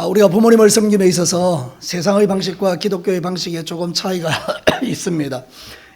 아, 우리가 부모님을 섬김에 있어서 세상의 방식과 기독교의 방식에 조금 차이가 있습니다.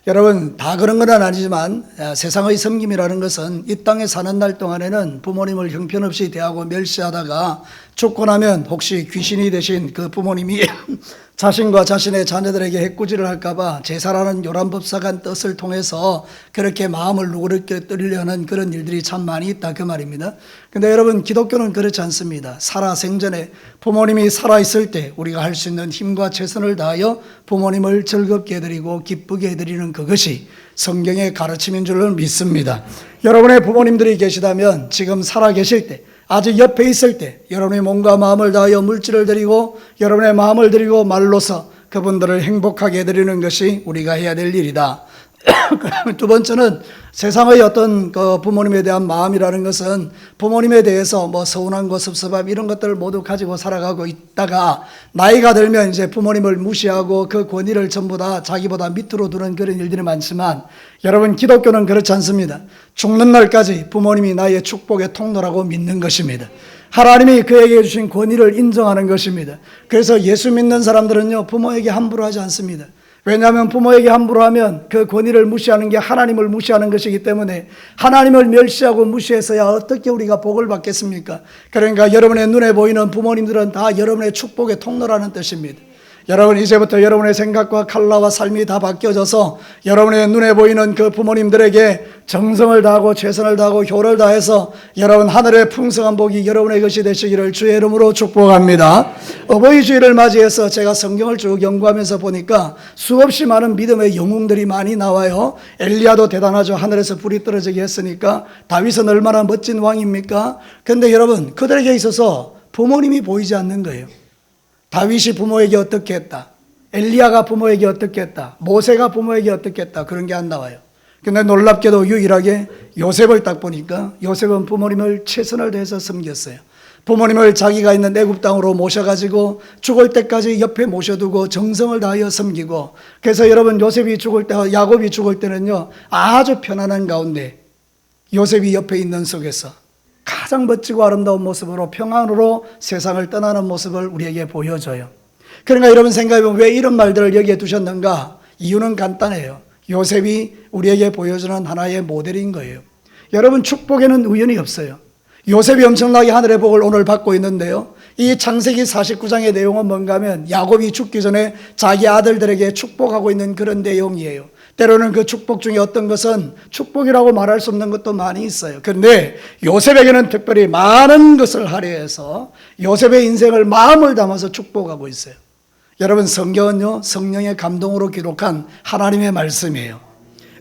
여러분 다 그런 건 아니지만 아, 세상의 섬김이라는 것은 이 땅에 사는 날 동안에는 부모님을 형편없이 대하고 멸시하다가 죽고 나면 혹시 귀신이 되신 그 부모님이 자신과 자신의 자녀들에게 해꾸지를 할까봐 제사라는 요란법사간 뜻을 통해서 그렇게 마음을 누그럽게 뜨리려는 그런 일들이 참 많이 있다 그 말입니다. 근데 여러분 기독교는 그렇지 않습니다. 살아 생전에 부모님이 살아 있을 때 우리가 할 수 있는 힘과 최선을 다하여 부모님을 즐겁게 해드리고 기쁘게 해드리는 그것이 성경의 가르침인 줄로 믿습니다. 여러분의 부모님들이 계시다면 지금 살아 계실 때 아직 옆에 있을 때 여러분의 몸과 마음을 다하여 물질을 드리고 여러분의 마음을 드리고 말로서 그분들을 행복하게 해드리는 것이 우리가 해야 될 일이다. 두 번째는 세상의 어떤 그 부모님에 대한 마음이라는 것은 부모님에 대해서 뭐 서운한 거 섭섭함 이런 것들을 모두 가지고 살아가고 있다가 나이가 들면 이제 부모님을 무시하고 그 권위를 전부 다 자기보다 밑으로 두는 그런 일들이 많지만 여러분 기독교는 그렇지 않습니다. 죽는 날까지 부모님이 나의 축복의 통로라고 믿는 것입니다. 하나님이 그에게 주신 권위를 인정하는 것입니다. 그래서 예수 믿는 사람들은요 부모에게 함부로 하지 않습니다. 왜냐하면 부모에게 함부로 하면 그 권위를 무시하는 게 하나님을 무시하는 것이기 때문에 하나님을 멸시하고 무시해서야 어떻게 우리가 복을 받겠습니까? 그러니까 여러분의 눈에 보이는 부모님들은 다 여러분의 축복의 통로라는 뜻입니다. 여러분 이제부터 여러분의 생각과 칼라와 삶이 다 바뀌어져서 여러분의 눈에 보이는 그 부모님들에게 정성을 다하고 최선을 다하고 효를 다해서 여러분 하늘의 풍성한 복이 여러분의 것이 되시기를 주의 이름으로 축복합니다. 어버이 주일을 맞이해서 제가 성경을 쭉 연구하면서 보니까 수없이 많은 믿음의 영웅들이 많이 나와요. 엘리야도 대단하죠. 하늘에서 불이 떨어지게 했으니까 다윗은 얼마나 멋진 왕입니까? 근데 여러분 그들에게 있어서 부모님이 보이지 않는 거예요. 다윗이 부모에게 어떻게 했다. 엘리야가 부모에게 어떻게 했다. 모세가 부모에게 어떻게 했다. 그런 게 안 나와요. 근데 놀랍게도 유일하게 요셉을 딱 보니까 요셉은 부모님을 최선을 다해서 섬겼어요. 부모님을 자기가 있는 애굽 땅으로 모셔가지고 죽을 때까지 옆에 모셔두고 정성을 다하여 섬기고 그래서 여러분 요셉이 죽을 때 야곱이 죽을 때는요 아주 편안한 가운데 요셉이 옆에 있는 속에서 가장 멋지고 아름다운 모습으로 평안으로 세상을 떠나는 모습을 우리에게 보여줘요. 그러니까 여러분 생각해보면 왜 이런 말들을 여기에 두셨는가? 이유는 간단해요. 요셉이 우리에게 보여주는 하나의 모델인 거예요. 여러분 축복에는 우연이 없어요. 요셉이 엄청나게 하늘의 복을 오늘 받고 있는데요. 이 창세기 49장의 내용은 뭔가 하면 야곱이 죽기 전에 자기 아들들에게 축복하고 있는 그런 내용이에요. 때로는 그 축복 중에 어떤 것은 축복이라고 말할 수 없는 것도 많이 있어요. 그런데 요셉에게는 특별히 많은 것을 할애해서 요셉의 인생을 마음을 담아서 축복하고 있어요. 여러분 성경은요 성령의 감동으로 기록한 하나님의 말씀이에요.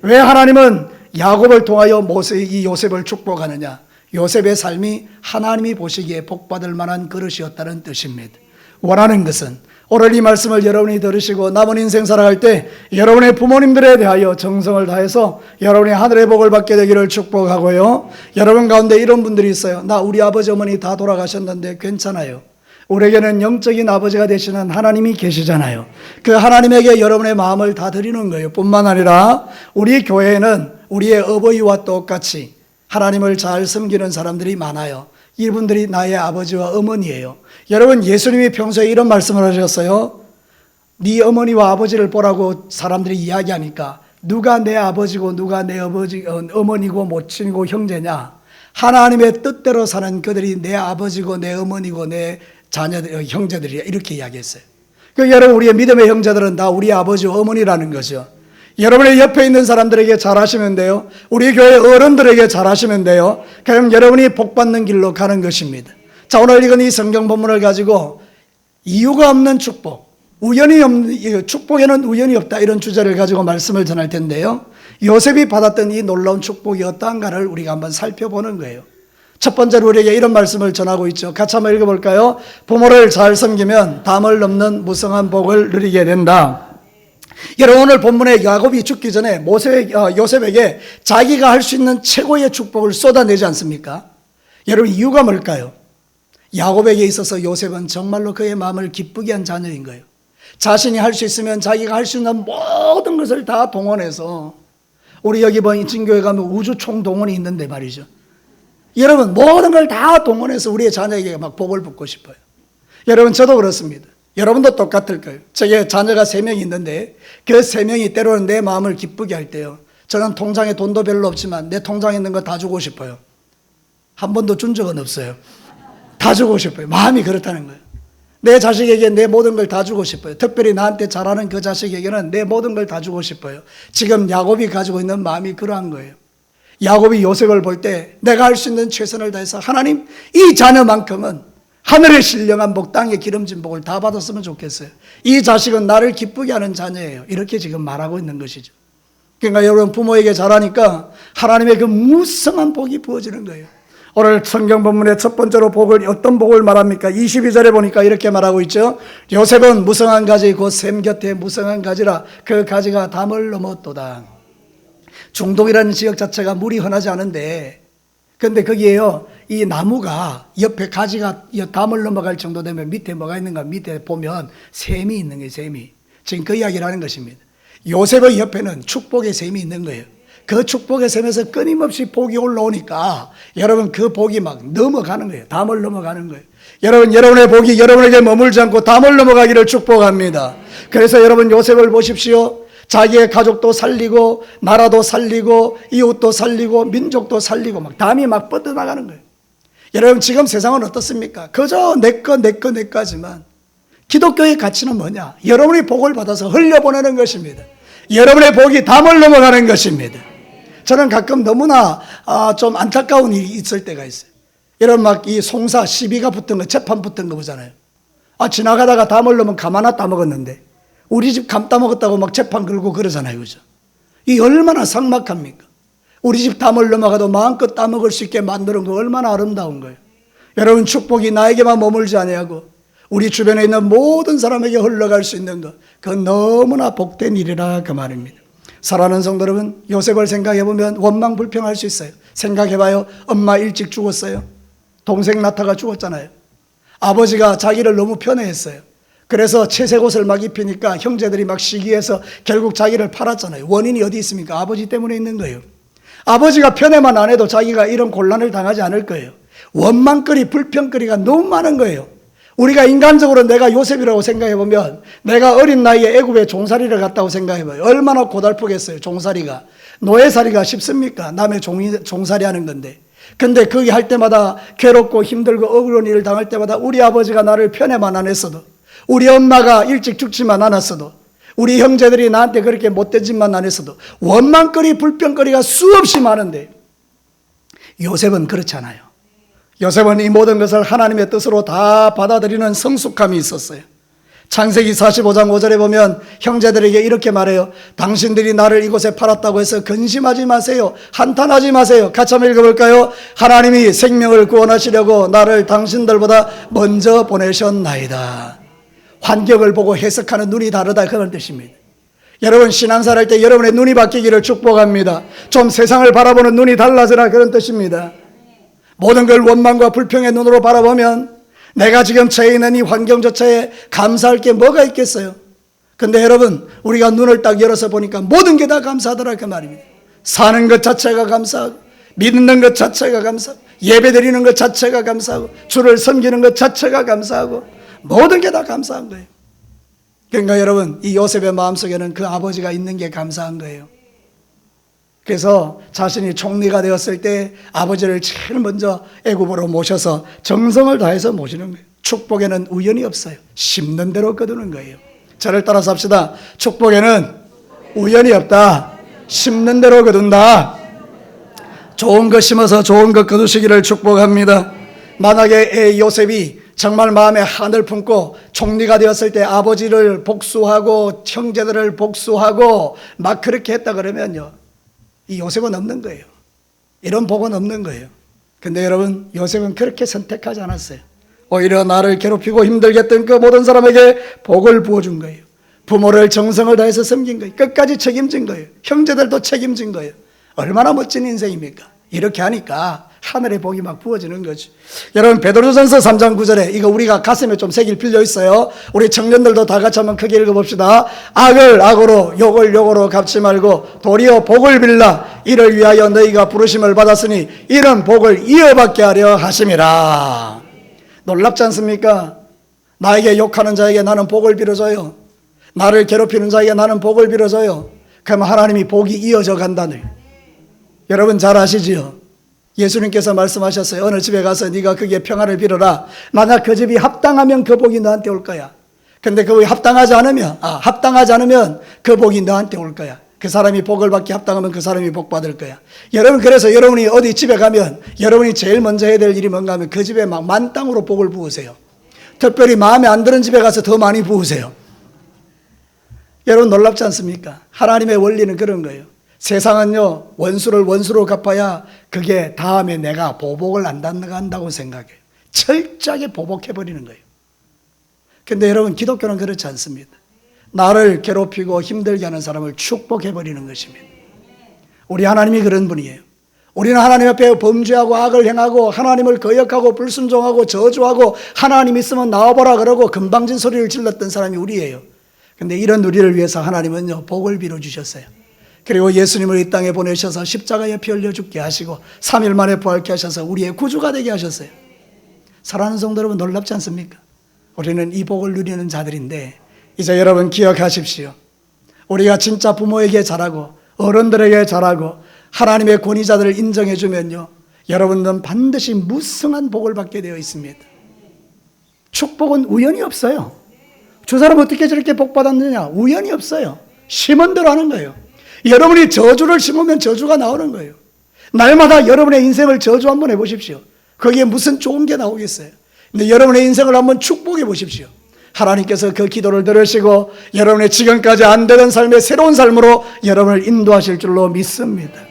왜 하나님은 야곱을 통하여 모세 이 요셉을 축복하느냐? 요셉의 삶이 하나님이 보시기에 복받을 만한 그릇이었다는 뜻입니다. 원하는 것은 오늘 이 말씀을 여러분이 들으시고 남은 인생 살아갈 때 여러분의 부모님들에 대하여 정성을 다해서 여러분의 하늘의 복을 받게 되기를 축복하고요. 여러분 가운데 이런 분들이 있어요. 나 우리 아버지 어머니 다 돌아가셨는데 괜찮아요. 우리에게는 영적인 아버지가 되시는 하나님이 계시잖아요. 그 하나님에게 여러분의 마음을 다 드리는 거예요. 뿐만 아니라 우리 교회에는 우리의 어버이와 똑같이 하나님을 잘 섬기는 사람들이 많아요. 이분들이 나의 아버지와 어머니예요. 여러분 예수님이 평소에 이런 말씀을 하셨어요. 네 어머니와 아버지를 보라고 사람들이 이야기하니까 누가 내 아버지고 누가 내 아버지 어, 어머니고 모친이고 형제냐? 하나님의 뜻대로 사는 그들이 내 아버지고 내 어머니고 내 자녀들 어, 형제들이야 이렇게 이야기했어요. 그 여러분 우리의 믿음의 형제들은 다 우리 아버지 어머니라는 거죠. 여러분의 옆에 있는 사람들에게 잘하시면 돼요. 우리 교회 어른들에게 잘하시면 돼요. 그럼 여러분이 복 받는 길로 가는 것입니다. 자, 오늘 읽은 이 성경 본문을 가지고 이유가 없는 축복, 우연이 없는, 축복에는 우연이 없다. 이런 주제를 가지고 말씀을 전할 텐데요. 요셉이 받았던 이 놀라운 축복이 어떠한가를 우리가 한번 살펴보는 거예요. 첫 번째로 우리에게 이런 말씀을 전하고 있죠. 같이 한번 읽어볼까요? 부모를 잘 섬기면 담을 넘는 무성한 복을 누리게 된다. 여러분 오늘 본문에 야곱이 죽기 전에 모세 어, 요셉에게 자기가 할 수 있는 최고의 축복을 쏟아내지 않습니까? 여러분 이유가 뭘까요? 야곱에게 있어서 요셉은 정말로 그의 마음을 기쁘게 한 자녀인 거예요. 자신이 할 수 있으면 자기가 할 수 있는 모든 것을 다 동원해서 우리 여기 뭐 인친교회 가면 우주 총동원이 있는데 말이죠. 여러분 모든 걸 다 동원해서 우리의 자녀에게 막 복을 붓고 싶어요. 여러분 저도 그렇습니다. 여러분도 똑같을 거예요. 저게 자녀가 세 명이 있는데 그 세 명이 때로는 내 마음을 기쁘게 할 때요. 저는 통장에 돈도 별로 없지만 내 통장에 있는 거 다 주고 싶어요. 한 번도 준 적은 없어요. 다 주고 싶어요. 마음이 그렇다는 거예요. 내 자식에게 내 모든 걸 다 주고 싶어요. 특별히 나한테 잘하는 그 자식에게는 내 모든 걸 다 주고 싶어요. 지금 야곱이 가지고 있는 마음이 그러한 거예요. 야곱이 요셉을 볼 때 내가 할 수 있는 최선을 다해서 하나님 이 자녀만큼은 하늘의 신령한 복 땅의 기름진 복을 다 받았으면 좋겠어요. 이 자식은 나를 기쁘게 하는 자녀예요. 이렇게 지금 말하고 있는 것이죠. 그러니까 여러분 부모에게 잘하니까 하나님의 그 무성한 복이 부어지는 거예요. 오늘 성경 본문의 첫 번째로 복을 어떤 복을 말합니까? 22절에 보니까 이렇게 말하고 있죠. 요셉은 무성한 가지 곧샘 곁에 무성한 가지라 그 가지가 담을 넘었도다. 중동이라는 지역 자체가 물이 흔하지 않은데 근데 거기에요 이 나무가 옆에 가지가 이 담을 넘어갈 정도 되면 밑에 뭐가 있는가 밑에 보면 샘이 있는 거예요 샘이. 지금 그 이야기를 하는 것입니다. 요셉의 옆에는 축복의 샘이 있는 거예요. 그 축복의 샘에서 끊임없이 복이 올라오니까 여러분 그 복이 막 넘어가는 거예요. 담을 넘어가는 거예요. 여러분 여러분의 복이 여러분에게 머물지 않고 담을 넘어가기를 축복합니다. 그래서 여러분 요셉을 보십시오. 자기의 가족도 살리고 나라도 살리고 이웃도 살리고 민족도 살리고 막 담이 막 뻗어나가는 거예요. 여러분 지금 세상은 어떻습니까? 그저 내 거 내 거 내 거지만 기독교의 가치는 뭐냐? 여러분이 복을 받아서 흘려보내는 것입니다. 여러분의 복이 담을 넘어가는 것입니다. 저는 가끔 너무나 아, 좀 안타까운 일이 있을 때가 있어요. 여러분 막 이 송사 시비가 붙은 거 재판 붙은 거 보잖아요. 아 지나가다가 담을 넣으면 가마나 따먹었는데 우리 집 감 따먹었다고 막 재판 걸고 그러잖아요. 그죠? 이 얼마나 삭막합니까? 우리 집 담을 넘어가도 마음껏 따먹을 수 있게 만드는 거 얼마나 아름다운 거예요. 여러분 축복이 나에게만 머물지 아니하고 우리 주변에 있는 모든 사람에게 흘러갈 수 있는 것, 그건 너무나 복된 일이라 그 말입니다. 사랑하는 성도 여러분, 요셉을 생각해 보면 원망 불평할 수 있어요. 생각해 봐요. 엄마 일찍 죽었어요. 동생 나타가 죽었잖아요. 아버지가 자기를 너무 편애했어요. 그래서 채색 옷을 막 입히니까 형제들이 막 시기해서 결국 자기를 팔았잖아요. 원인이 어디 있습니까? 아버지 때문에 있는 거예요. 아버지가 편애만 안 해도 자기가 이런 곤란을 당하지 않을 거예요. 원망거리, 불평거리가 너무 많은 거예요. 우리가 인간적으로 내가 요셉이라고 생각해 보면 내가 어린 나이에 애굽에 종살이를 갔다고 생각해 봐요. 얼마나 고달프겠어요, 종살이가. 노예살이가 쉽습니까? 남의 종, 종살이 하는 건데. 근데 거기 할 때마다 괴롭고 힘들고 억울한 일을 당할 때마다 우리 아버지가 나를 편애만 안 했어도 우리 엄마가 일찍 죽지만 않았어도 우리 형제들이 나한테 그렇게 못된 짓만 안 했어도 원망거리 불평거리가 수없이 많은데 요셉은 그렇잖아요. 요셉은 이 모든 것을 하나님의 뜻으로 다 받아들이는 성숙함이 있었어요. 창세기 45장 5절에 보면 형제들에게 이렇게 말해요. 당신들이 나를 이곳에 팔았다고 해서 근심하지 마세요. 한탄하지 마세요. 같이 한번 읽어볼까요? 하나님이 생명을 구원하시려고 나를 당신들보다 먼저 보내셨나이다. 환경을 보고 해석하는 눈이 다르다 그런 뜻입니다. 여러분 할때 여러분의 눈이 바뀌기를 축복합니다. 좀 세상을 바라보는 눈이 달라져라 그런 뜻입니다. 모든 걸 원망과 불평의 눈으로 바라보면 내가 지금 처해 있는 이 환경조차에 감사할 게 뭐가 있겠어요? 근데 여러분 우리가 눈을 딱 열어서 보니까 모든 게 다 감사하더라 그 말입니다. 사는 것 자체가 감사하고 믿는 것 자체가 감사하고 예배 드리는 것 자체가 감사하고 주를 섬기는 것 자체가 감사하고 모든 게 다 감사한 거예요. 그러니까 여러분 이 요셉의 마음속에는 그 아버지가 있는 게 감사한 거예요. 그래서 자신이 총리가 되었을 때 아버지를 제일 먼저 애굽으로 모셔서 정성을 다해서 모시는 거예요. 축복에는 우연이 없어요. 심는 대로 거두는 거예요. 저를 따라서 합시다. 축복에는 우연이 없다. 심는 대로 거둔다. 좋은 것 심어서 좋은 것 거두시기를 축복합니다. 만약에 요셉이 정말 마음에 한을 품고 총리가 되었을 때 아버지를 복수하고 형제들을 복수하고 막 그렇게 했다 그러면요. 이 요셉은 없는 거예요. 이런 복은 없는 거예요. 근데 여러분, 요셉은 그렇게 선택하지 않았어요. 오히려 나를 괴롭히고 힘들게 했던 그 모든 사람에게 복을 부어준 거예요. 부모를 정성을 다해서 섬긴 거예요. 끝까지 책임진 거예요. 형제들도 책임진 거예요. 얼마나 멋진 인생입니까? 이렇게 하니까 하늘의 복이 막 부어지는 거죠. 여러분 베드로전서 3장 9절에 이거 우리가 가슴에 좀 새길 필요 있어요. 우리 청년들도 다 같이 한번 크게 읽어봅시다. 악을 악으로 욕을 욕으로 갚지 말고 도리어 복을 빌라 이를 위하여 너희가 부르심을 받았으니 이런 복을 이어받게 하려 하심이라. 놀랍지 않습니까? 나에게 욕하는 자에게 나는 복을 빌어줘요. 나를 괴롭히는 자에게 나는 복을 빌어줘요. 그러면 하나님이 복이 이어져 간다는. 여러분 잘 아시지요? 예수님께서 말씀하셨어요. 어느 집에 가서 네가 거기에 평안을 빌어라. 만약 그 집이 합당하면 그 복이 너한테 올 거야. 근데 그 합당하지 않으면, 아, 합당하지 않으면 그 복이 너한테 올 거야. 그 사람이 복을 받기 합당하면 그 사람이 복 받을 거야. 여러분, 그래서 여러분이 어디 집에 가면 여러분이 제일 먼저 해야 될 일이 뭔가 하면 그 집에 막 만땅으로 복을 부으세요. 특별히 마음에 안 드는 집에 가서 더 많이 부으세요. 여러분 놀랍지 않습니까? 하나님의 원리는 그런 거예요. 세상은요, 원수를 원수로 갚아야 그게 다음에 내가 보복을 안 당한다고 생각해요. 철저하게 보복해버리는 거예요. 근데 여러분, 기독교는 그렇지 않습니다. 나를 괴롭히고 힘들게 하는 사람을 축복해버리는 것입니다. 우리 하나님이 그런 분이에요. 우리는 하나님 앞에 범죄하고 악을 행하고 하나님을 거역하고 불순종하고 저주하고 하나님 있으면 나와보라 그러고 금방진 소리를 질렀던 사람이 우리예요. 근데 이런 우리를 위해서 하나님은요, 복을 빌어주셨어요. 그리고 예수님을 이 땅에 보내셔서 십자가에 피 흘려 죽게 하시고 3일 만에 부활케 하셔서 우리의 구주가 되게 하셨어요. 사랑하는 성도 여러분 놀랍지 않습니까? 우리는 이 복을 누리는 자들인데 이제 여러분 기억하십시오. 우리가 진짜 부모에게 잘하고 어른들에게 잘하고 하나님의 권위자들을 인정해 주면요. 여러분들은 반드시 무성한 복을 받게 되어 있습니다. 축복은 우연이 없어요. 저 사람 어떻게 저렇게 복 받았느냐? 우연이 없어요. 심은 대로 하는 거예요. 여러분이 저주를 심으면 저주가 나오는 거예요. 날마다 여러분의 인생을 저주 한번 해보십시오. 거기에 무슨 좋은 게 나오겠어요. 근데 여러분의 인생을 한번 축복해 보십시오. 하나님께서 그 기도를 들으시고 여러분의 지금까지 안 되던 삶의 새로운 삶으로 여러분을 인도하실 줄로 믿습니다.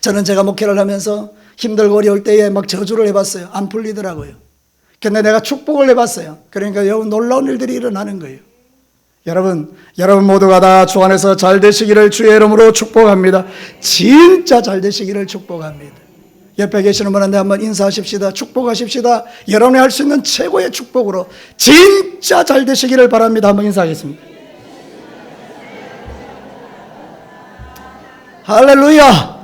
저는 제가 목회를 하면서 힘들고 어려울 때에 막 저주를 해봤어요. 안 풀리더라고요. 근데 내가 축복을 해봤어요. 그러니까 여러분 놀라운 일들이 일어나는 거예요. 여러분, 여러분 모두가 다 주 안에서 잘 되시기를 주의 이름으로 축복합니다. 진짜 잘 되시기를 축복합니다. 옆에 계시는 분한테 한번 인사하십시다. 축복하십시다. 여러분이 할 수 있는 최고의 축복으로 진짜 잘 되시기를 바랍니다. 한번 인사하겠습니다. 할렐루야!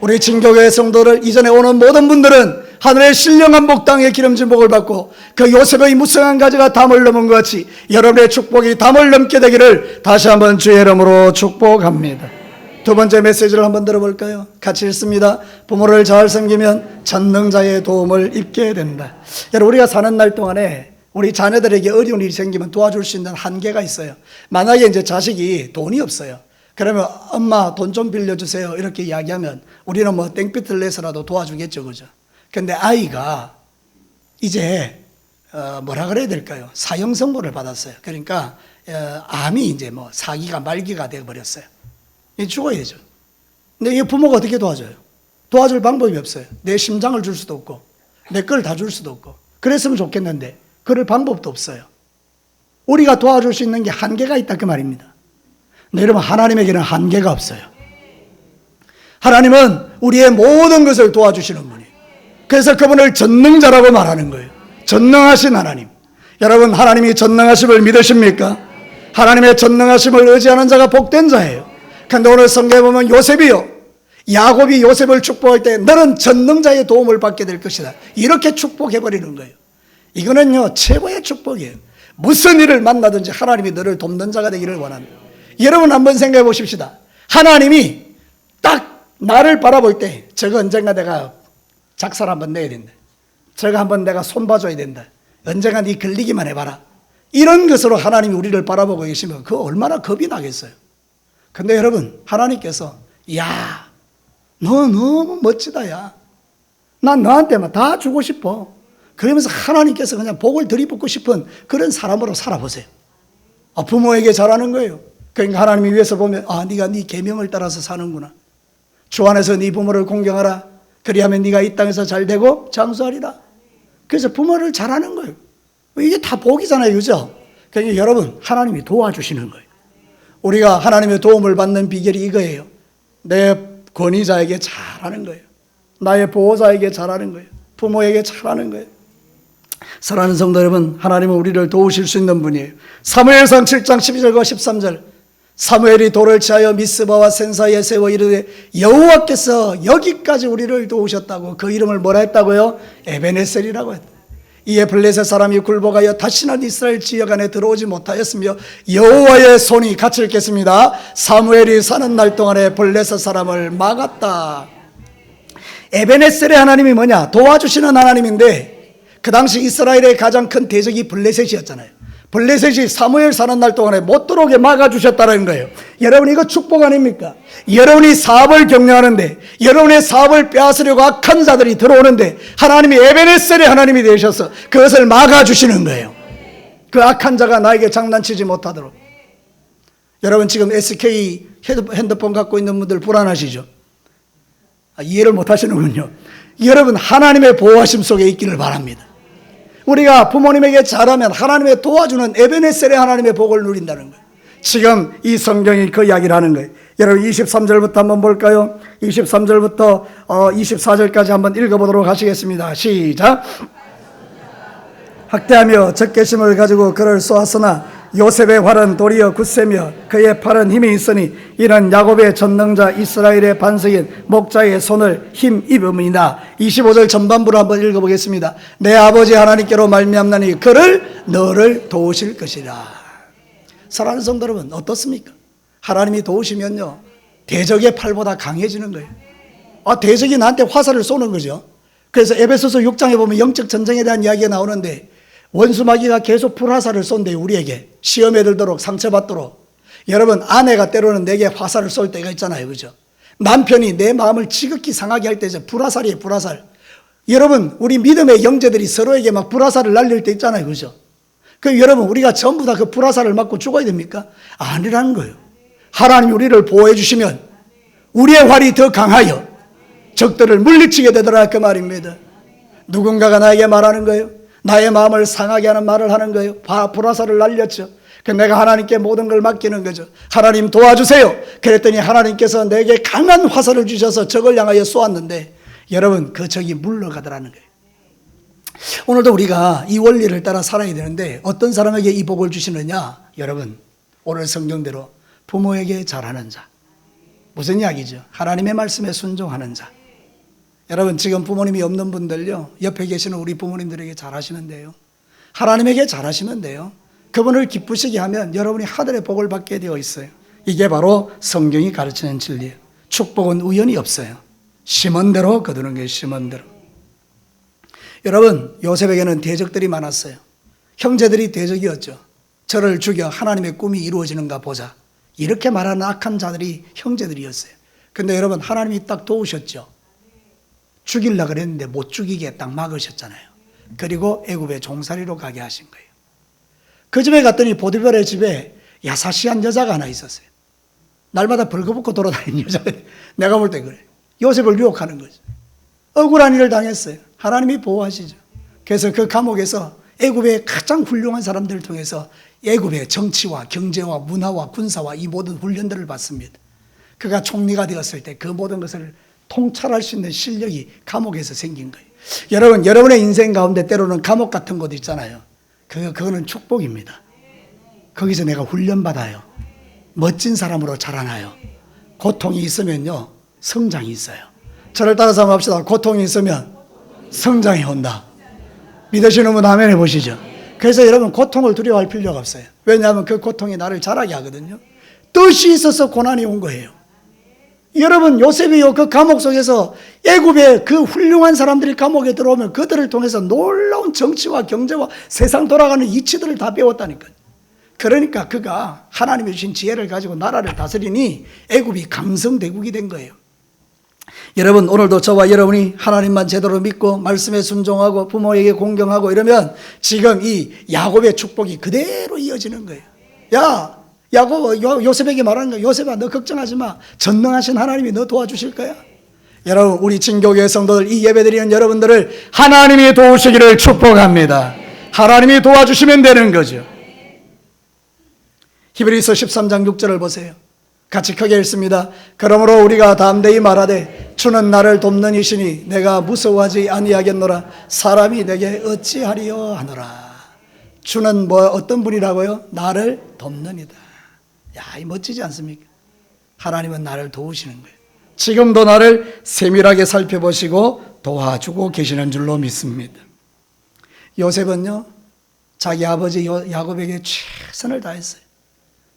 우리 진교회 성도를 이전에 오는 모든 분들은 하늘의 신령한 복당에 기름진 복을 받고 그 요셉의 무성한 가지가 담을 넘은 것 같이 여러분의 축복이 담을 넘게 되기를 다시 한번 주의 이름으로 축복합니다. 두 번째 메시지를 한번 들어볼까요? 같이 읽습니다. 부모를 잘 섬기면 전능자의 도움을 입게 된다. 여러분 우리가 사는 날 동안에 우리 자녀들에게 어려운 일이 생기면 도와줄 수 있는 한계가 있어요. 만약에 이제 자식이 돈이 없어요. 그러면 엄마 돈 좀 빌려주세요. 이렇게 이야기하면 우리는 뭐 땡볕을 내서라도 도와주겠죠. 그죠? 근데 아이가 이제 어 뭐라 그래야 될까요? 사형 선고를 받았어요. 그러니까 어 암이 이제 뭐 사기가 말기가 되어 버렸어요. 이 죽어야죠. 근데 이 부모가 어떻게 도와줘요? 도와줄 방법이 없어요. 내 심장을 줄 수도 없고 내 걸 다 줄 수도 없고 그랬으면 좋겠는데 그럴 방법도 없어요. 우리가 도와줄 수 있는 게 한계가 있다 그 말입니다. 근데 여러분 하나님에게는 한계가 없어요. 하나님은 우리의 모든 것을 도와주시는 분이에요. 그래서 그분을 전능자라고 말하는 거예요. 전능하신 하나님. 여러분 하나님이 전능하심을 믿으십니까? 하나님의 전능하심을 의지하는 자가 복된 자예요. 근데 오늘 성경에 보면 요셉이요. 야곱이 요셉을 축복할 때 너는 전능자의 도움을 받게 될 것이다. 이렇게 축복해 버리는 거예요. 이거는요 최고의 축복이에요. 무슨 일을 만나든지 하나님이 너를 돕는 자가 되기를 원합니다. 여러분 한번 생각해 보십시다. 하나님이 딱 나를 바라볼 때 저거 언젠가 내가 작살 한번 내야 된다. 저거 한번 내가 손봐줘야 된다. 언젠가 네 걸리기만 해봐라. 이런 것으로 하나님이 우리를 바라보고 계시면 그 얼마나 겁이 나겠어요. 근데 여러분 하나님께서 야, 너 너무 멋지다 야. 난 너한테만 다 주고 싶어. 그러면서 하나님께서 그냥 복을 들이붓고 싶은 그런 사람으로 살아보세요. 아, 부모에게 잘하는 거예요. 그러니까 하나님이 위에서 보면 아, 네가 네 계명을 따라서 사는구나. 주 안에서 네 부모를 공경하라. 그리하면 네가 이 땅에서 잘 되고 장수하리라. 그래서 부모를 잘하는 거예요. 이게 다 복이잖아요, 그죠? 그러니까 여러분 하나님이 도와주시는 거예요. 우리가 하나님의 도움을 받는 비결이 이거예요. 내 권위자에게 잘하는 거예요. 나의 보호자에게 잘하는 거예요. 부모에게 잘하는 거예요. 사랑하는 성도 여러분, 하나님은 우리를 도우실 수 있는 분이에요. 사무엘상 7장 12절과 13절. 사무엘이 돌을 치하여 미스바와 센사에 세워 이르되 여호와께서 여기까지 우리를 도우셨다고 그 이름을 뭐라 했다고요? 에베네셀이라고 했다. 이에 블레셋 사람이 굴복하여 다시는 이스라엘 지역 안에 들어오지 못하였으며 여호와의 손이 갇힐겠습니다. 사무엘이 사는 날 동안에 블레셋 사람을 막았다. 에베네셀의 하나님이 뭐냐? 도와주시는 하나님인데 그 당시 이스라엘의 가장 큰 대적이 블레셋이었잖아요. 블레셋이 사무엘 사는 날 동안에 못 들어오게 막아주셨다는 거예요. 여러분 이거 축복 아닙니까? 여러분이 사업을 경영하는데 여러분의 사업을 빼앗으려고 악한 자들이 들어오는데 하나님이 에베네셀의 하나님이 되셔서 그것을 막아주시는 거예요. 그 악한 자가 나에게 장난치지 못하도록. 여러분 지금 SK 핸드폰 갖고 있는 분들 불안하시죠? 아, 이해를 못 하시는군요. 여러분, 하나님의 보호하심 속에 있기를 바랍니다. 우리가 부모님에게 잘하면 하나님의 도와주는 에베네셀의 하나님의 복을 누린다는 거예요. 지금 이 성경이 그 이야기를 하는 거예요. 여러분 23절부터 한번 볼까요? 23절부터 어, 24절까지 한번 읽어보도록 하시겠습니다. 시작. 학대하며 적개심을 가지고 그를 쏘았으나 요셉의 활은 도리어 굳세며 그의 팔은 힘이 있으니 이는 야곱의 전능자 이스라엘의 반석인 목자의 손을 힘 입음이다. 25절 전반부를 한번 읽어보겠습니다. 내 아버지 하나님께로 말미암나니 그를 너를 도우실 것이라. 사랑하는 성도 여러분 어떻습니까? 하나님이 도우시면요 대적의 팔보다 강해지는 거예요. 아 대적이 나한테 화살을 쏘는 거죠. 그래서 에베소서 6장에 보면 영적 전쟁에 대한 이야기가 나오는데 원수 마귀가 계속 불화살을 쏜대요 우리에게. 시험에 들도록 상처받도록. 여러분 아내가 때로는 내게 화살을 쏠 때가 있잖아요 그죠? 남편이 내 마음을 지극히 상하게 할 때죠 불화살이에요 불화살. 여러분 우리 믿음의 형제들이 서로에게 막 불화살을 날릴 때 있잖아요 그죠? 그 여러분 우리가 전부 다 그 불화살을 맞고 죽어야 됩니까? 아니라는 거예요. 하나님 우리를 보호해 주시면 우리의 활이 더 강하여 적들을 물리치게 되더라 그 말입니다. 누군가가 나에게 말하는 거예요 나의 마음을 상하게 하는 말을 하는 거예요. 바, 불화살을 날렸죠. 그 내가 하나님께 모든 걸 맡기는 거죠. 하나님 도와주세요. 그랬더니 하나님께서 내게 강한 화살을 주셔서 적을 향하여 쏘았는데 여러분 그 적이 물러가더라는 거예요. 오늘도 우리가 이 원리를 따라 살아야 되는데 어떤 사람에게 이 복을 주시느냐? 여러분 오늘 성경대로 부모에게 잘하는 자. 무슨 이야기죠? 하나님의 말씀에 순종하는 자. 여러분 지금 부모님이 없는 분들요 옆에 계시는 우리 부모님들에게 잘하시면 돼요. 하나님에게 잘하시면 돼요. 그분을 기쁘시게 하면 여러분이 하늘의 복을 받게 되어 있어요. 이게 바로 성경이 가르치는 진리예요. 축복은 우연이 없어요. 심은 대로 거두는 게 심은 대로. 여러분 요셉에게는 대적들이 많았어요. 형제들이 대적이었죠. 저를 죽여 하나님의 꿈이 이루어지는가 보자. 이렇게 말하는 악한 자들이 형제들이었어요. 근데 여러분 하나님이 딱 도우셨죠 죽일라 그랬는데 못 죽이게 딱 막으셨잖아요. 그리고 애굽의 종살이로 가게 하신 거예요. 그 집에 갔더니 보디벨의 집에 야사시한 여자가 하나 있었어요. 날마다 벌거벗고 돌아다니는 여자. 내가 볼 때 그래. 요셉을 유혹하는 거죠. 억울한 일을 당했어요. 하나님이 보호하시죠. 그래서 그 감옥에서 애굽의 가장 훌륭한 사람들을 통해서 애굽의 정치와 경제와 문화와 군사와 이 모든 훈련들을 받습니다. 그가 총리가 되었을 때 그 모든 것을 통찰할 수 있는 실력이 감옥에서 생긴 거예요. 여러분, 여러분의 인생 가운데 때로는 감옥 같은 곳 있잖아요. 그, 그거는 축복입니다. 거기서 내가 훈련받아요. 멋진 사람으로 자라나요. 고통이 있으면요, 성장이 있어요. 저를 따라서 한번 합시다. 고통이 있으면 성장이 온다. 믿으시는 분 아멘 해보시죠. 그래서 여러분, 고통을 두려워할 필요가 없어요. 왜냐하면 그 고통이 나를 자라게 하거든요. 뜻이 있어서 고난이 온 거예요. 여러분 요셉이요 그 감옥 속에서 애굽의 그 훌륭한 사람들이 감옥에 들어오면 그들을 통해서 놀라운 정치와 경제와 세상 돌아가는 이치들을 다 배웠다니까요. 그러니까 그가 하나님이 주신 지혜를 가지고 나라를 다스리니 애굽이 감성 대국이 된 거예요. 여러분 오늘도 저와 여러분이 하나님만 제대로 믿고 말씀에 순종하고 부모에게 공경하고 이러면 지금 이 야곱의 축복이 그대로 이어지는 거예요. 야 야곱 요셉에게 말하는 거야. 요셉아 너 걱정하지 마. 전능하신 하나님이 너 도와주실 거야. 여러분 우리 진교계 성도들 이 예배드리는 여러분들을 하나님이 도우시기를 축복합니다. 하나님이 도와주시면 되는 거죠. 히브리서 13장 6절을 보세요. 같이 크게 읽습니다. 그러므로 우리가 담대히 말하되 주는 나를 돕는 이시니 내가 무서워하지 아니하겠노라 사람이 내게 어찌하리요 하노라. 주는 뭐 어떤 분이라고요? 나를 돕는이다. 야, 이 멋지지 않습니까? 하나님은 나를 도우시는 거예요. 지금도 나를 세밀하게 살펴보시고 도와주고 계시는 줄로 믿습니다. 요셉은요, 자기 아버지 요- 야곱에게 최선을 다했어요.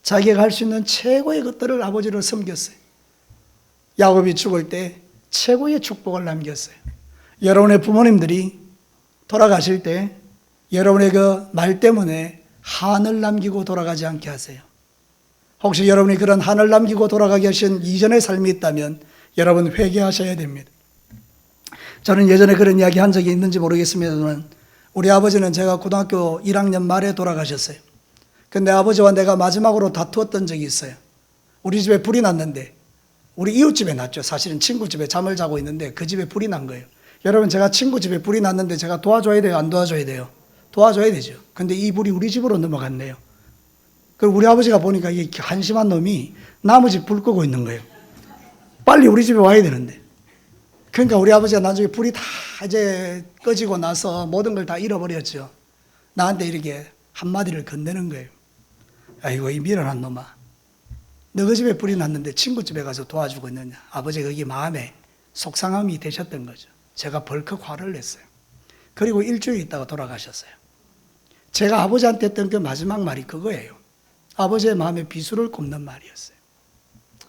자기가 할 수 있는 최고의 것들을 아버지를 섬겼어요. 야곱이 죽을 때 최고의 축복을 남겼어요. 여러분의 부모님들이 돌아가실 때 여러분의 그 말 때문에 한을 남기고 돌아가지 않게 하세요. 혹시 여러분이 그런 한을 남기고 돌아가게 하신 이전의 삶이 있다면 여러분 회개하셔야 됩니다. 저는 예전에 그런 이야기 한 적이 있는지 모르겠습니다만 우리 아버지는 제가 고등학교 1학년 말에 돌아가셨어요. 근데 아버지와 내가 마지막으로 다투었던 적이 있어요. 우리 집에 불이 났는데 우리 이웃집에 났죠. 사실은 친구 집에 잠을 자고 있는데 그 집에 불이 난 거예요. 여러분 제가 친구 집에 불이 났는데 제가 도와줘야 돼요? 안 도와줘야 돼요? 도와줘야 되죠. 근데 이 불이 우리 집으로 넘어갔네요. 그 우리 아버지가 보니까 이 한심한 놈이 집불 끄고 있는 거예요. 빨리 우리 집에 와야 되는데. 그러니까 우리 아버지가 나중에 불이 다 이제 꺼지고 나서 모든 걸 다 잃어버렸죠. 나한테 이렇게 한마디를 건네는 거예요. 아이고, 이 미련한 놈아. 너희 집에 불이 났는데 친구 집에 가서 도와주고 있느냐. 아버지 거기 마음에 속상함이 되셨던 거죠. 제가 벌컥 화를 냈어요. 그리고 일주일 있다가 돌아가셨어요. 제가 아버지한테 했던 그 마지막 말이 그거예요. 아버지의 마음에 비수를 꼽는 말이었어요.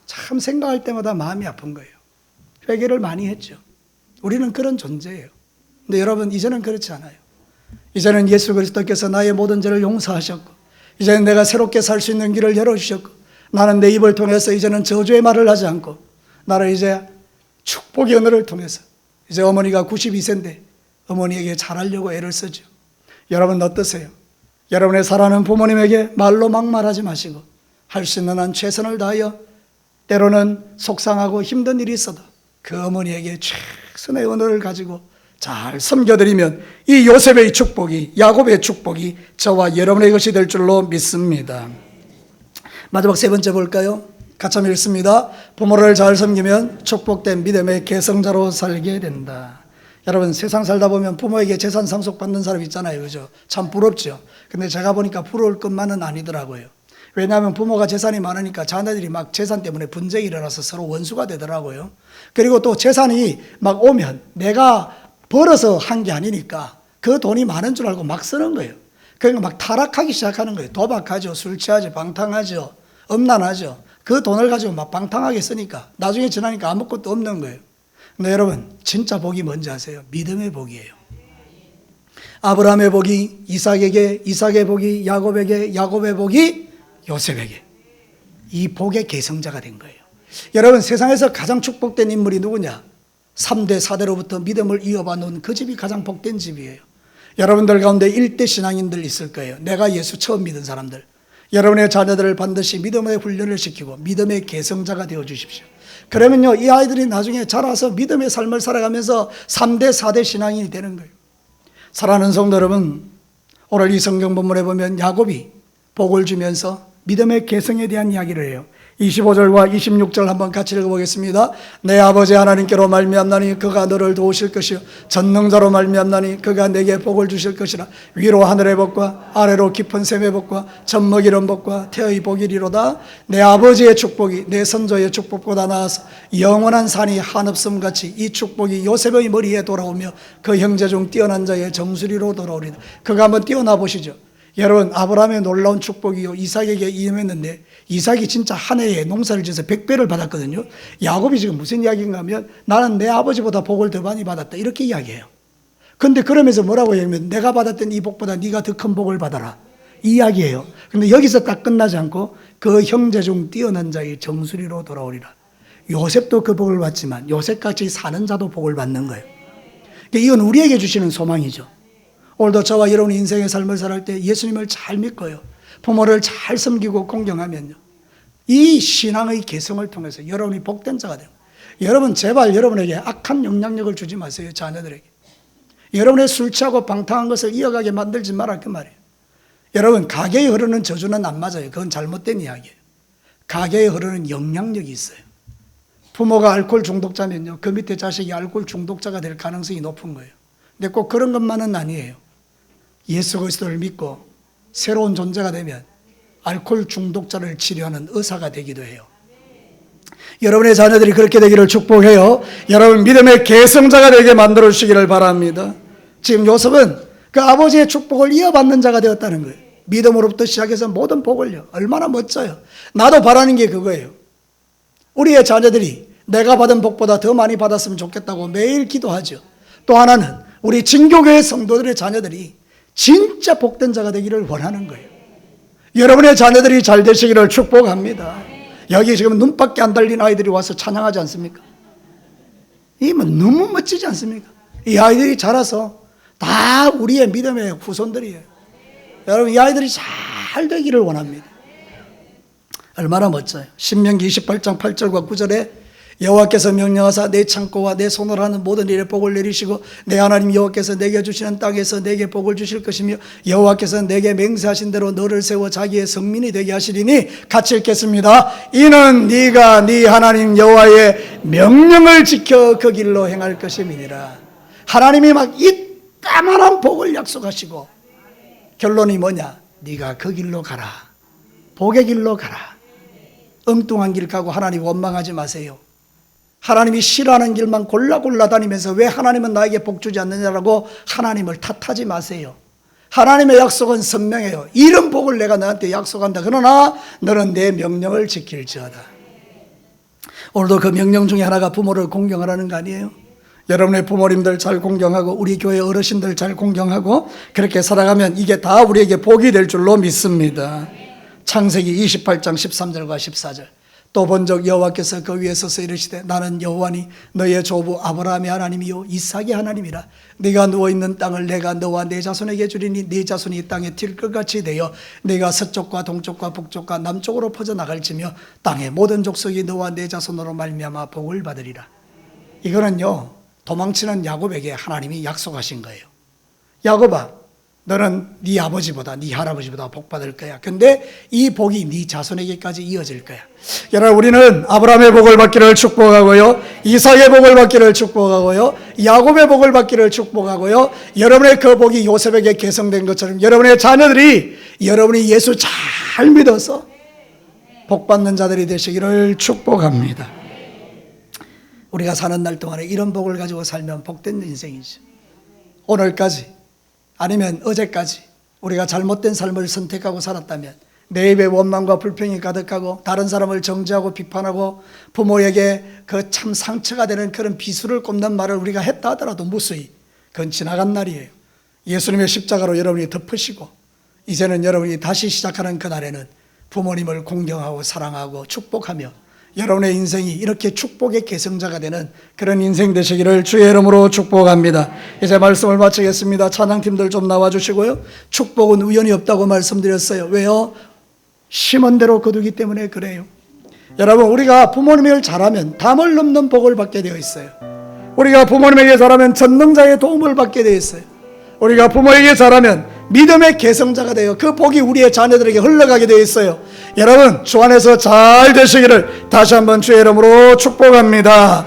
참 생각할 때마다 마음이 아픈 거예요. 회개를 많이 했죠. 우리는 그런 존재예요. 근데 여러분, 이제는 그렇지 않아요. 이제는 예수 그리스도께서 나의 모든 죄를 용서하셨고, 이제는 내가 새롭게 살 수 있는 길을 열어주셨고, 나는 내 입을 통해서 이제는 저주의 말을 하지 않고, 나를 이제 축복의 언어를 통해서, 이제 어머니가 92세인데, 어머니에게 잘하려고 애를 쓰죠. 여러분 어떠세요? 여러분의 사랑하는 부모님에게 말로 막말하지 마시고, 할 수 있는 한 최선을 다하여, 때로는 속상하고 힘든 일이 있어도, 그 어머니에게 최선의 언어를 가지고 잘 섬겨드리면 이 요셉의 축복이 야곱의 축복이 저와 여러분의 것이 될 줄로 믿습니다. 마지막 세 번째 볼까요? 같이 읽습니다. 부모를 잘 섬기면 축복된 믿음의 계성자로 살게 된다. 여러분 세상 살다 보면 부모에게 재산 상속 받는 사람 있잖아요. 그죠? 참 부럽죠. 근데 제가 보니까 부러울 것만은 아니더라고요. 왜냐하면 부모가 재산이 많으니까 자녀들이 막 재산 때문에 분쟁이 일어나서 서로 원수가 되더라고요. 그리고 또 재산이 막 오면 내가 벌어서 한 게 아니니까 그 돈이 많은 줄 알고 막 쓰는 거예요. 그러니까 막 타락하기 시작하는 거예요. 도박하죠, 술 취하죠, 방탕하죠, 음란하죠. 그 돈을 가지고 막 방탕하게 쓰니까 나중에 지나니까 아무것도 없는 거예요. 근데 여러분, 진짜 복이 뭔지 아세요? 믿음의 복이에요. 아브라함의 복이 이삭에게, 이삭의 복이 야곱에게, 야곱의 복이 요셉에게. 이 복의 계성자가 된 거예요. 여러분, 세상에서 가장 축복된 인물이 누구냐? 3대, 4대로부터 믿음을 이어봐 놓은 그 집이 가장 복된 집이에요. 여러분들 가운데 일대 신앙인들 있을 거예요. 내가 예수 처음 믿은 사람들. 여러분의 자녀들을 반드시 믿음의 훈련을 시키고 믿음의 계성자가 되어 주십시오. 그러면요, 이 아이들이 나중에 자라서 믿음의 삶을 살아가면서 3대, 4대 신앙인이 되는 거예요. 사랑하는 성도 여러분, 오늘 이 성경 본문에 보면 야곱이 복을 주면서 믿음의 개성에 대한 이야기를 해요. 25절과 26절 한번 같이 읽어보겠습니다. 내 아버지 하나님께로 말미암나니 그가 너를 도우실 것이요. 전능자로 말미암나니 그가 내게 복을 주실 것이라. 위로 하늘의 복과 아래로 깊은 샘의 복과 젖먹이는 복과 태의 복이리로다. 내 아버지의 축복이 내 선조의 축복보다 나아서 영원한 산이 한없음 같이 이 축복이 요셉의 머리에 돌아오며 그 형제 중 뛰어난 자의 정수리로 돌아오리다 그가 한번 뛰어나 보시죠 여러분 아브라함의 놀라운 축복이요 이삭에게 임했는데 이삭이 진짜 한 해에 농사를 지어서 백배를 받았거든요. 야곱이 지금 무슨 이야기인가 하면 나는 내 아버지보다 복을 더 많이 받았다 이렇게 이야기해요. 근데 그러면서 뭐라고 하냐면 내가 받았던 이 복보다 네가 더 큰 복을 받아라 이 이야기예요. 근데 여기서 딱 끝나지 않고 그 형제 중 뛰어난 자의 정수리로 돌아오리라. 요셉도 그 복을 받지만 요셉같이 사는 자도 복을 받는 거예요. 그러니까 이건 우리에게 주시는 소망이죠. 오늘도 저와 여러분 인생의 삶을 살할 때 예수님을 잘 믿고요. 부모를 잘 섬기고 공경하면요. 이 신앙의 개성을 통해서 여러분이 복된 자가 됩니다. 여러분 제발 여러분에게 악한 영향력을 주지 마세요. 자녀들에게. 여러분의 술 취하고 방탕한 것을 이어가게 만들지 마라 그 말이에요. 여러분 가게에 흐르는 저주는 안 맞아요. 그건 잘못된 이야기예요. 가게에 흐르는 영향력이 있어요. 부모가 알코올 중독자면요. 그 밑에 자식이 알코올 중독자가 될 가능성이 높은 거예요. 근데 꼭 그런 것만은 아니에요. 예수 그리스도를 믿고 새로운 존재가 되면 알코올 중독자를 치료하는 의사가 되기도 해요. 여러분의 자녀들이 그렇게 되기를 축복해요. 여러분 믿음의 계성자가 되게 만들어 주시기를 바랍니다. 지금 요셉은 그 아버지의 축복을 이어받는 자가 되었다는 거예요. 믿음으로부터 시작해서 모든 복을요. 얼마나 멋져요. 나도 바라는 게 그거예요. 우리의 자녀들이 내가 받은 복보다 더 많이 받았으면 좋겠다고 매일 기도하죠. 또 하나는 우리 진교교회 성도들의 자녀들이 진짜 복된 자가 되기를 원하는 거예요. 여러분의 자녀들이 잘 되시기를 축복합니다. 여기 지금 눈밖에 안 달린 아이들이 와서 찬양하지 않습니까? 이 뭐 너무 멋지지 않습니까? 이 아이들이 자라서 다 우리의 믿음의 후손들이에요. 여러분 이 아이들이 잘 되기를 원합니다. 얼마나 멋져요. 신명기 28장 8절과 9절에 여호와께서 명령하사 내 창고와 내 손을 하는 모든 일에 복을 내리시고 내 하나님 여호와께서 내게 주시는 땅에서 내게 복을 주실 것이며 여호와께서 내게 맹세하신 대로 너를 세워 자기의 성민이 되게 하시리니 같이 읽겠습니다. 이는 네가 네 하나님 여호와의 명령을 지켜 그 길로 행할 것임이니라. 하나님이 막 이따만한 복을 약속하시고 결론이 뭐냐? 네가 그 길로 가라. 복의 길로 가라. 엉뚱한 길 가고 하나님 원망하지 마세요. 하나님이 싫어하는 길만 골라 골라 다니면서 왜 하나님은 나에게 복 주지 않느냐라고 하나님을 탓하지 마세요. 하나님의 약속은 선명해요. 이런 복을 내가 너한테 약속한다. 그러나 너는 내 명령을 지킬지어다. 오늘도 그 명령 중에 하나가 부모를 공경하라는 거 아니에요? 여러분의 부모님들 잘 공경하고 우리 교회 어르신들 잘 공경하고 그렇게 살아가면 이게 다 우리에게 복이 될 줄로 믿습니다. 창세기 28장 13절과 14절. 또 본적 여호와께서 그 위에 서서 이르시되 나는 여호와니 너의 조부 아브라함의 하나님이요 이삭의 하나님이라 네가 누워 있는 땅을 내가 너와 내 자손에게 주리니 네 자손이 이 땅에 들것같이 되어 네가 서쪽과 동쪽과 북쪽과 남쪽으로 퍼져 나갈지며 땅의 모든 족속이 너와 내 자손으로 말미암아 복을 받으리라. 이거는요 도망치는 야곱에게 하나님이 약속하신 거예요. 야곱아, 너는 네 아버지보다 네 할아버지보다 복 받을 거야. 근데 이 복이 네 자손에게까지 이어질 거야. 여러분 우리는 아브라함의 복을 받기를 축복하고요. 이삭의 복을 받기를 축복하고요. 야곱의 복을 받기를 축복하고요. 여러분의 그 복이 요셉에게 개성된 것처럼 여러분의 자녀들이 여러분이 예수 잘 믿어서 복 받는 자들이 되시기를 축복합니다. 우리가 사는 날 동안에 이런 복을 가지고 살면 복된 인생이죠. 오늘까지 아니면 어제까지 우리가 잘못된 삶을 선택하고 살았다면 내 입에 원망과 불평이 가득하고 다른 사람을 정죄하고 비판하고 부모에게 그 참 상처가 되는 그런 비수를 꼽는 말을 우리가 했다 하더라도 무수히 그건 지나간 날이에요. 예수님의 십자가로 여러분이 덮으시고 이제는 여러분이 다시 시작하는 그날에는 부모님을 공경하고 사랑하고 축복하며 여러분의 인생이 이렇게 축복의 계승자가 되는 그런 인생 되시기를 주의 이름으로 축복합니다. 이제 말씀을 마치겠습니다. 찬양팀들 좀 나와주시고요. 축복은 우연히 없다고 말씀드렸어요. 왜요? 심은 대로 거두기 때문에 그래요. 여러분, 우리가 부모님을 잘하면 담을 넘는 복을 받게 되어 있어요. 우리가 부모님에게 잘하면 전능자의 도움을 받게 되어 있어요. 우리가 부모에게 잘하면 믿음의 개성자가 되어 그 복이 우리의 자녀들에게 흘러가게 되어 있어요. 여러분 주 안에서 잘 되시기를 다시 한번 주의 이름으로 축복합니다.